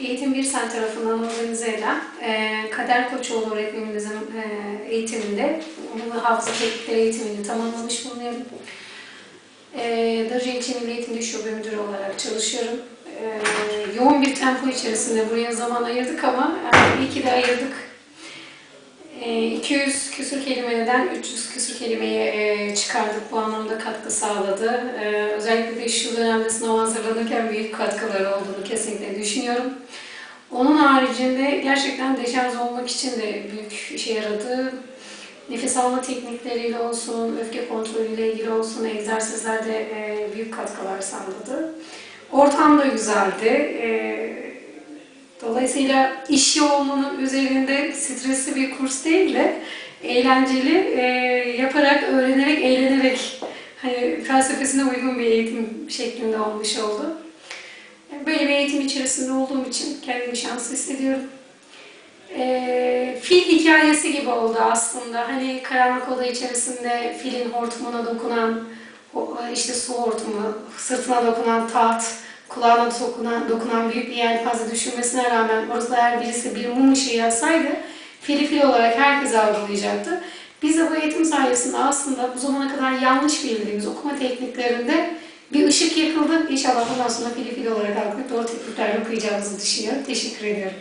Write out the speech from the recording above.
Eğitim Bir Sen tarafından organize edilen e, Kader Koçoğlu öğretmenimizin e, eğitiminde hafıza teknikleri eğitimini tamamlamış bulunuyorum. E, Darıca İlçe Milli Eğitimde Şube Müdürü olarak çalışıyorum. E, yoğun bir tempo içerisinde buraya zaman ayırdık ama e, iyi ki de ayırdık. E, 200 küsur kelimeden 300 küsur kelimeye e, çıkardık. Bu anlamda katkı sağladı. E, özellikle de şu dönemde sınav hazırlanırken büyük katkıları olduğunu kesinlikle düşünüyorum. Onun haricinde gerçekten deşarj olmak için de büyük işe yaradı. Nefes alma teknikleriyle olsun, öfke kontrolüyle ilgili olsun egzersizlerde e, büyük katkılar sağladı. Ortam da güzeldi. Dolayısıyla iş yoğunluğunun üzerinde stresli bir kurs değil de eğlenceli, e, yaparak, öğrenerek, eğlenerek hani felsefesine uygun bir eğitim şeklinde olmuş oldu. Böyle bir eğitim içerisinde olduğum için kendimi şanslı hissediyorum. E, fil hikayesi gibi oldu aslında. Hani karanlık oda içerisinde filin hortumuna dokunan, işte su hortumu, sırtına dokunan taht, kulağına dokunan, dokunan büyük bir yelpaze düşünmesine rağmen orası eğer birisi bir mum ışığı yaksaydı fili fil olarak herkes algılayacaktı. Biz de bu eğitim sayesinde aslında bu zamana kadar yanlış bildiğimiz okuma tekniklerinde bir ışık yakıldı. İnşallah bundan sonra fili fil olarak algılayıp doğru tekniklerle okuyacağımızı düşünüyorum. Teşekkür ediyorum.